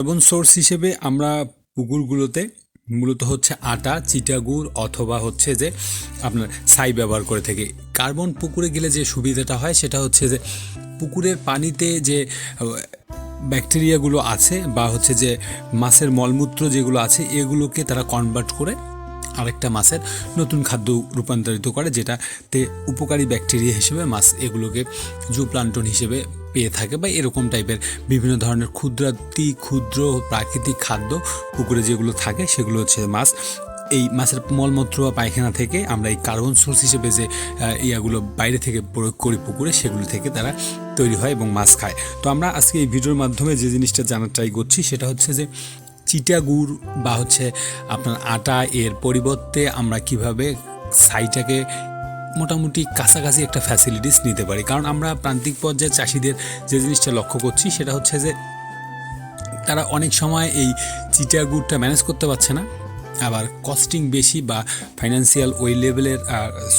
Carbon source হিসেবে আমরা পুকুরগুলোতে মূলত হচ্ছে আটা, চিটাগুড় অথবা হচ্ছে যে আপনার ছাই ব্যবহার করে থাকি। কার্বন পুকুরে গেলে যে সুবিধাটা হয় সেটা হচ্ছে যে পুকুরের পানিতে যে ব্যাকটেরিয়াগুলো আছে বা হচ্ছে যে মাছের মলমূত্র যেগুলো আছে এগুলোকে তারা কনভার্ট করে আরেকটা মাছের নতুন খাদ্য রূপান্তরিত করে, যেটাতে উপকারী ব্যাকটেরিয়া হিসেবে মাছ এগুলোকে জুপ্লান্টন হিসেবে পেয়ে থাকে বা এরকম টাইপের বিভিন্ন ধরনের ক্ষুদ্রাতি, ক্ষুদ্র প্রাকৃতিক খাদ্য পুকুরে যেগুলো থাকে, সেগুলো হচ্ছে মাছ। এই মাছের মলমূত্র বা পায়খানা থেকে আমরা এই কার্বন সোর্স হিসেবে যে ইয়াগুলো বাইরে থেকে প্রয়োগ করি পুকুরে, সেগুলো থেকে তারা তৈরি হয় এবং মাছ খায়। তো আমরা আজকে এই ভিডিওর মাধ্যমে যে জিনিসটা জানার ট্রাই করছি, সেটা হচ্ছে যে চিটা গুড় বা হচ্ছে আপনার আটা এর পরিবর্তে আমরা কীভাবে সাইটাকে মোটামুটি কাছাকাছি একটা ফ্যাসিলিটিস নিতে পারি। কারণ আমরা প্রান্তিক পর্যায়ে চাষিদের যে জিনিসটা লক্ষ্য করছি সেটা হচ্ছে যে তারা অনেক সময় এই চিটা গুড়টা ম্যানেজ করতে পারছে না। আবার কস্টিং বেশি বা ফাইন্যান্সিয়াল ওই লেভেলের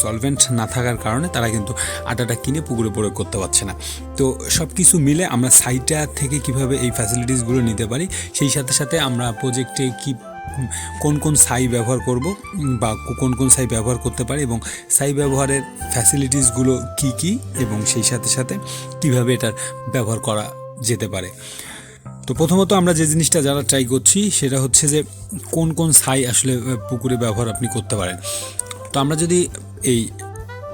সলভেন্ট না থাকার কারণে তারা কিন্তু আটাটা কিনে পুকুরে প্রয়োগ করতে পারছে না। তো সব কিছু মিলে আমরা সাইটা থেকে কীভাবে এই ফ্যাসিলিটিসগুলো নিতে পারি, সেই সাথে সাথে আমরা প্রজেক্টে কি, কোন কোন সাই ব্যবহার করব বা কোন কোন সাই ব্যবহার করতে পারি এবং সাই ব্যবহারের ফ্যাসিলিটিসগুলো কি কি এবং সেই সাথে সাথে কীভাবে এটার ব্যবহার করা যেতে পারে। তো প্রথমত আমরা যে জিনিসটা যারা ট্রাই করছি, সেটা হচ্ছে যে কোন কোন ছাই আসলে পুকুরে ব্যবহার আপনি করতে পারেন। তো আমরা যদি এই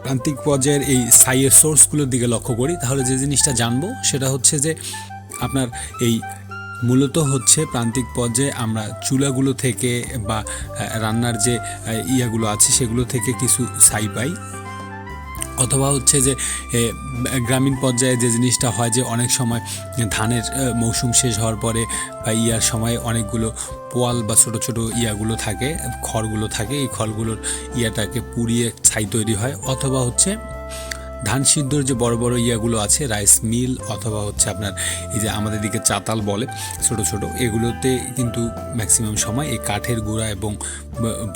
প্রান্তিক পর্যায়ের এই ছাইয়ের সোর্সগুলোর দিকে লক্ষ্য করি, তাহলে যে জিনিসটা জানব, সেটা হচ্ছে যে আপনার এই মূলত হচ্ছে প্রান্তিক পর্যায়ে আমরা চুলাগুলো থেকে বা রান্নার যে ইয়াগুলো আছে, সেগুলো থেকে কিছু ছাই পাই। অথবা হচ্ছে যে গ্রামীণ পর্যায়ে যে জিনিসটা হয় যে অনেক সময় ধানের মৌসুম শেষ হওয়ার পরে বা ইয়ার সময় অনেকগুলো পোয়াল বা ছোটো ছোটো ইয়াগুলো থাকে, খড়গুলো থাকে, এই খড়গুলোর ইয়াটাকে পুড়িয়ে ছাই তৈরি হয়। অথবা হচ্ছে ধান সিদ্ধর যে বড় বড় ইয়াগুলো আছে রাইস মিল অথবা হচ্ছে আপনার এই যে আমাদের দিকে চাতাল বলে, ছোট ছোট, এগুলোতে কিন্তু ম্যাক্সিমাম সময় এই কাঠের গুঁড়া এবং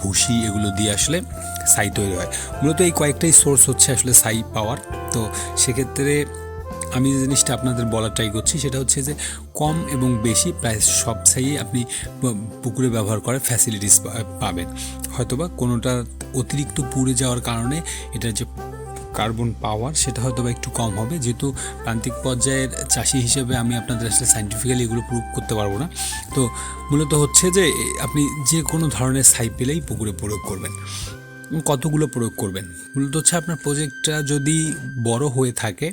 ভুসি এগুলো দিয়ে আসলে ছাই তৈরি হয়। মূলত এই কয়েকটাই সোর্স হচ্ছে আসলে ছাই পাওয়ার। তো সেক্ষেত্রে আমি যে জিনিসটা আপনাদের বলার ট্রাই করছি, সেটা হচ্ছে যে কম এবং বেশি প্রায় সব ছাইয়ে আপনি পুকুরে ব্যবহার করার ফ্যাসিলিটিস পাবেন। হয়তোবা কোনোটা অতিরিক্ত পুড়ে যাওয়ার কারণে এটার যে কার্বন পাওয়ার সেটা হয়তো বা একটু কম হবে। যেহেতু প্রান্তিক পর্যায়ের চাষি হিসেবে আমি আপনাদের আসলে সাইন্টিফিক্যালি এগুলো প্রুভ করতে পারব না। তো মূলত হচ্ছে যে, আপনি যে কোনো ধরনের সাইপেলেই পুকুরে প্রয়োগ করবেন। কতগুলো প্রয়োগ করবেন? মূলত হচ্ছে আপনার প্রজেক্টটা যদি বড় হয়ে থাকে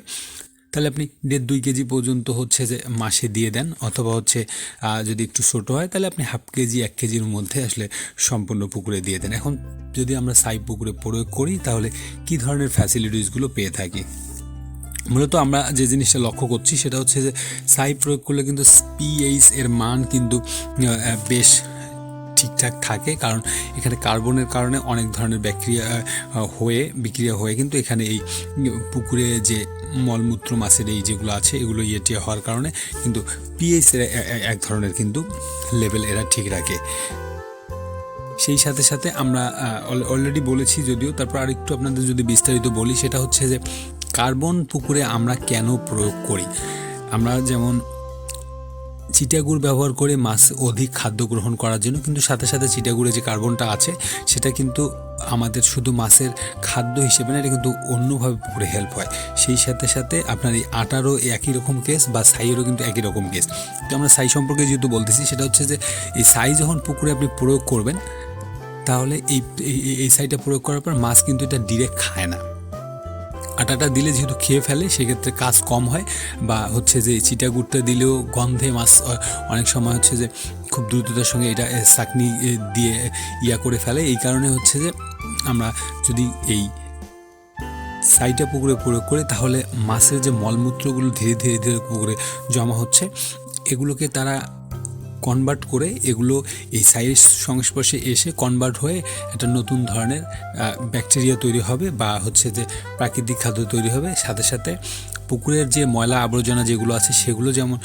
তাহলে আপনি দেড় দুই কেজি পর্যন্ত হচ্ছে যে মাসে দিয়ে দেন অথবা হচ্ছে যদি একটু ছোটো হয়, তাহলে আপনি হাফ কেজি, এক কেজির মধ্যে আসলে সম্পূর্ণ পুকুরে দিয়ে দেন। এখন যদি আমরা সাই পুকুরে প্রয়োগ করি, তাহলে কি ধরনের ফ্যাসিলিটিসগুলো পেয়ে থাকি? মূলত আমরা যে জিনিসটা লক্ষ্য করছি, সেটা হচ্ছে যে সাই প্রয়োগ করলে কিন্তু পিএইচ এর মান কিন্তু বেশ ঠিকঠাক থাকে, কারণ এখানে কার্বনের কারণে অনেক ধরনের ব্যাকটেরিয়া হয়ে, বিক্রিয়া হয়ে কিন্তু এখানে এই পুকুরে যে মলমূত্র মাছের এই যেগুলো আছে, এগুলো ইয়েটি হওয়ার কারণে কিন্তু পিএইচ এক ধরনের কিন্তু লেভেল এরা ঠিক রাখে। সেই সাথে সাথে আমরা অলরেডি বলেছি যদিও, তারপর আরেকটু আপনাদের যদি বিস্তারিত বলি, সেটা হচ্ছে যে কার্বন পুকুরে আমরা কেন প্রয়োগ করি? আমরা যেমন চিটাগুড় ব্যবহার করে মাছ অধিক খাদ্য গ্রহণ করার জন্য, কিন্তু সাথে সাথে চিটাগুড়ে যে কার্বনটা আছে, সেটা কিন্তু আমাদের শুধু মাছের খাদ্য হিসেবে না, এটা কিন্তু অন্যভাবে পুকুরে হেল্প হয়। সেই সাথে সাথে আপনার এই আটারও একই রকম কেস বা সাইয়েরও কিন্তু একই রকম কেস তো আমরা ছাই সম্পর্কে যেহেতু বলতেছি, সেটা হচ্ছে যে এই ছাই যখন পুকুরে আপনি প্রয়োগ করবেন, তাহলে এই- এই সাইটা প্রয়োগ করার পর মাছ কিন্তু এটা ডিরেক্ট খায় না। আটাটা দিলে যেহেতু খেয়ে ফেলে, সেক্ষেত্রে কাজ কম হয় বা হচ্ছে যে চিটা চিটাগুড়টা দিলেও গন্ধে মাছ অনেক সময় হচ্ছে যে খুব দ্রুততার সঙ্গে এটা চাকনি দিয়ে ইয়া করে ফেলে। এই কারণে হচ্ছে যে আমরা যদি এই সাইটা পুকুরে প্রয়োগ করি, তাহলে মাছের যে মলমূত্রগুলো ধীরে ধীরে ধীরে পুকুরে জমা হচ্ছে, এগুলোকে তারা কনভার্ট করে এগুলো এই সাইয়ের সংস্পর্শে এসে কনভার্ট হয়ে একটা নতুন ধরনের ব্যাকটেরিয়া তৈরি হবে বা হচ্ছে যে প্রাকৃতিক খাদ্য তৈরি হবে। সাথে সাথে পুকুরের যে ময়লা আবর্জনা যেগুলো আছে সেগুলো যেমন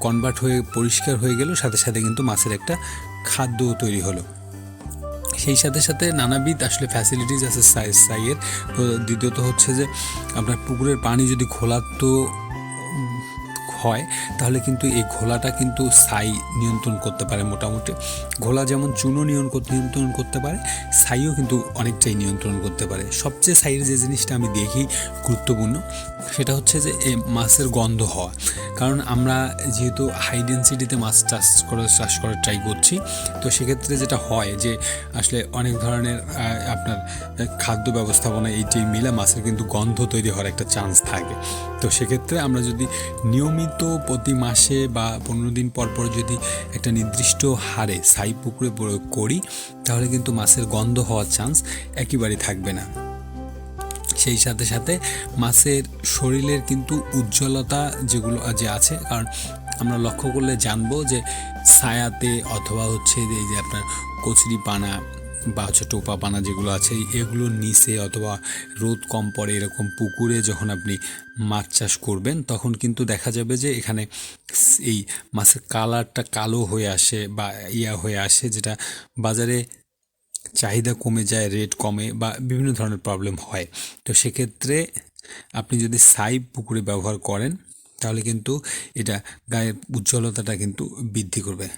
কনভার্ট হয়ে পরিষ্কার হয়ে গেল সাথে সাথে কিন্তু মাছের একটা খাদ্য তৈরি হলো। সেই সাথে সাথে নানাবিধ আসলে ফ্যাসিলিটিস আছে সাই সাইয়ের। তো দ্বিতীয়ত হচ্ছে যে আপনার পুকুরের পানি যদি ঘোলাতো উম, হয়, তাহলে কিন্তু এই ঘোলাটা কিন্তু ছাই নিয়ন্ত্রণ করতে পারে মোটামুটি। ঘোলা যেমন চুনো নিয়ন্ত্রণ নিয়ন্ত্রণ করতে পারে, ছাইও কিন্তু অনেকটাই নিয়ন্ত্রণ করতে পারে। সবচেয়ে ছাইয়ের যে জিনিসটা আমি দেখি গুরুত্বপূর্ণ, সেটা হচ্ছে যে এই মাছের গন্ধ হওয়া। কারণ আমরা যেহেতু হাই ডেন্সিটিতে মাছ চাষ করে, চাষ করার ট্রাই করছি, তো সেক্ষেত্রে যেটা হয় যে আসলে অনেক ধরনের আপনার খাদ্য ব্যবস্থাপনা এইটি মিলে মাছের কিন্তু গন্ধ তৈরি হওয়ার একটা চান্স থাকে। তো সেক্ষেত্রে আমরা যদি নিয়মিত প্রতি মাসে বা পনেরো দিন পর পর যদি একটা নির্দিষ্ট হারে ছাই পুকুরে প্রয়োগ করি, তাহলে কিন্তু মাছের গন্ধ হওয়ার চান্স একেবারেই থাকবে না। সেই সাথে সাথে মাছের শরীরের কিন্তু উজ্জ্বলতা যেগুলো যে আছে, কারণ আমরা লক্ষ্য করলে জানব যে ছায়াতে অথবা হচ্ছে এই যে আপনার কচুরি পানা বা হচ্ছে টোপা পানা যেগুলো আছে এগুলোর নিচে অথবা রোদ কম পড়ে এরকম পুকুরে যখন আপনি মাছ চাষ করবেন, তখন কিন্তু দেখা যাবে যে এখানে এই মাছের কালারটা কালো হয়ে আসে বা ইয়া হয়ে আসে, যেটা বাজারে চাহিদা কমে যায়, রেট কমে বা বিভিন্ন ধরনের প্রবলেম হয়। তো সেক্ষেত্রে আপনি যদি ছাই পুকুরে ব্যবহার করেন, তাহলে কিন্তু এটা গায়ের উজ্জ্বলতাটা কিন্তু বৃদ্ধি করবে।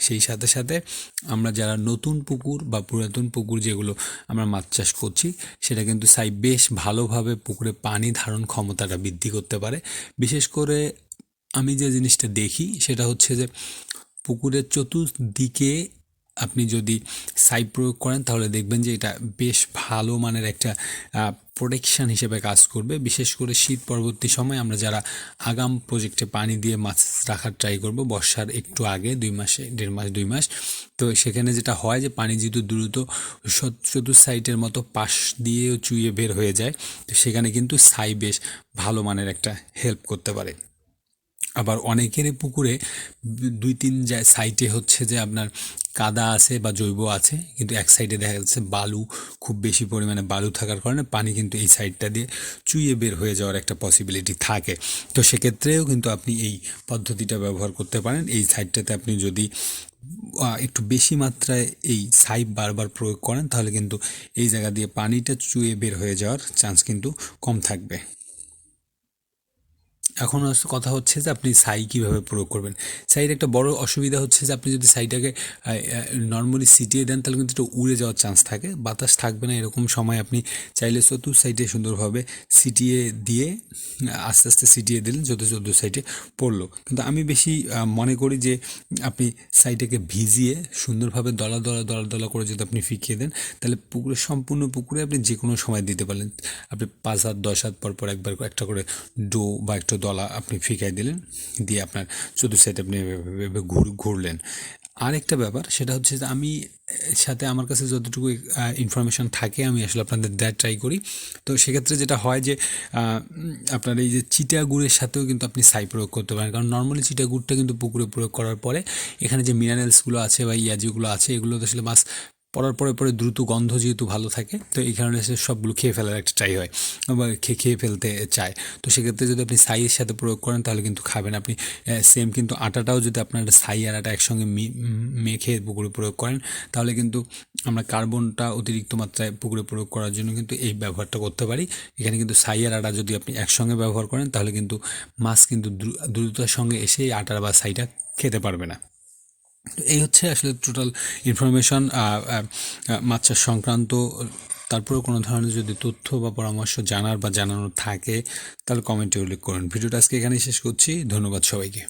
সেই সাথে সাথে আমরা যারা নতুন পুকুর বা পুরাতন পুকুর যেগুলো আমরা মাছ চাষ করছি, সেটা কিন্তু সাই বেশ ভালোভাবে পুকুরে পানি ধারণ ক্ষমতাটা বৃদ্ধি করতে পারে। বিশেষ করে আমি যে জিনিসটা দেখি, সেটা হচ্ছে যে পুকুরের চতুর্দিকে আপনি যদি সাই প্রয়োগ করেন, তাহলে দেখবেন যে এটা বেশ ভালো মানের একটা প্রোটেকশন হিসেবে কাজ করবে। বিশেষ করে শীত পরবর্তী সময় আমরা যারা আগাম প্রজেক্টে পানি দিয়ে মাছ রাখার ট্রাই করব, বর্ষার একটু আগে, দুই মাসে, দেড় মাস, দুই মাস, তো সেখানে যেটা হয় যে পানি যেহেতু দ্রুত চতুর সাইটের মতো পাশ দিয়েও চুইয়ে বের হয়ে যায়, তো সেখানে কিন্তু সাই বেশ ভালো মানের একটা হেল্প করতে পারে। আবার অনেকেরই পুকুরে দুই তিন সাইটে হচ্ছে যে আপনার কাদা আছে বা জৈব আছে, কিন্তু এক সাইডে দেখা যাচ্ছে বালু খুব বেশি পরিমাণে বালু থাকার কারণে পানি কিন্তু এই সাইডটা দিয়ে চুইয়ে বের হয়ে যাওয়ার একটা পসিবিলিটি থাকে। তো সেক্ষেত্রেও কিন্তু আপনি এই পদ্ধতিটা ব্যবহার করতে পারেন। এই সাইডটাতে আপনি যদি একটু বেশি মাত্রায় এই সাইপ বারবার প্রয়োগ করেন, তাহলে কিন্তু এই জায়গা দিয়ে পানিটা চুয়ে বের হয়ে যাওয়ার চান্স কিন্তু কম থাকবে। এখন কথা হচ্ছে যে আপনি সাই কীভাবে প্রয়োগ করবেন। ছাইয়ের একটা বড় অসুবিধা হচ্ছে যে আপনি যদি ছাইটাকে নর্মালি সিটিয়ে দেন, তাহলে কিন্তু এটা উড়ে যাওয়ার চান্স থাকে। বাতাস থাকবে না এরকম সময় আপনি চাইলে চতুর সাইডে সুন্দরভাবে সিটিয়ে দিয়ে, আস্তে আস্তে সিটিয়ে দিলেন, যত চতুর সাইডে পড়ল। কিন্তু আমি বেশি মনে করি যে আপনি সাইটাকে ভিজিয়ে সুন্দরভাবে দলা দলা দলা দলা করে যদি আপনি ফিকিয়ে দেন, তাহলে পুকুরে, সম্পূর্ণ পুকুরে আপনি যে কোনো সময় দিতে পারলেন। আপনি পাঁচ হাত, দশ হাত পর পর একবার একটা করে ডো বা একটা দলা আপনি ফিকাই দিলেন, দিয়ে আপনার চতুর্থ সাইড আপনি ঘুর, ঘুরলেন। আরেকটা ব্যাপার, সেটা হচ্ছে যে আমি সাথে আমার কাছে যতটুকু ইনফরমেশন থাকে, আমি আসলে আপনাদের দেওয়ার ট্রাই করি। তো সেক্ষেত্রে যেটা হয় যে আপনার এই যে চিটা গুড়ের সাথেও কিন্তু আপনি সাই প্রয়োগ করতে পারেন। কারণ নর্মালি চিটা গুড়টা কিন্তু পুকুরে প্রয়োগ করার পরে, এখানে যে মিনারেলসগুলো আছে বা ইয়া যেগুলো আছে এগুলো তো আসলে মাছ পড়ার পরে পরে দ্রুত গন্ধ যেহেতু ভালো থাকে, তো এই কারণে সে সবগুলো খেয়ে ফেলার একটা ট্রাই হয়, বা খেয়ে খেয়ে ফেলতে চায়। তো সেক্ষেত্রে যদি আপনি সাইয়ের সাথে প্রয়োগ করেন, তাহলে কিন্তু খাবেন। আপনি সেম কিন্তু আটাটাও যদি আপনার ছাই আর আটা একসঙ্গে মেখে পুকুরে প্রয়োগ করেন, তাহলে কিন্তু আমরা কার্বনটা অতিরিক্ত মাত্রায় পুকুরে প্রয়োগ করার জন্য কিন্তু এই ব্যবহারটা করতে পারি। এখানে কিন্তু ছাই আর আটা যদি আপনি একসঙ্গে ব্যবহার করেন, তাহলে কিন্তু মাছ কিন্তু দ্রুততার সঙ্গে এসে আটার বা ছাইটা খেতে পারবে না। এই হচ্ছে আসলে টোটাল ইনফরমেশান মাছ সংক্রান্ত তারপরে কোনো ধরনের যদি তথ্য বা পরামর্শ জানার বা জানানোর থাকে, তাহলে কমেন্টে উল্লেখ করুন। ভিডিওটা আজকে এখানেই শেষ করছি। ধন্যবাদ সবাইকে।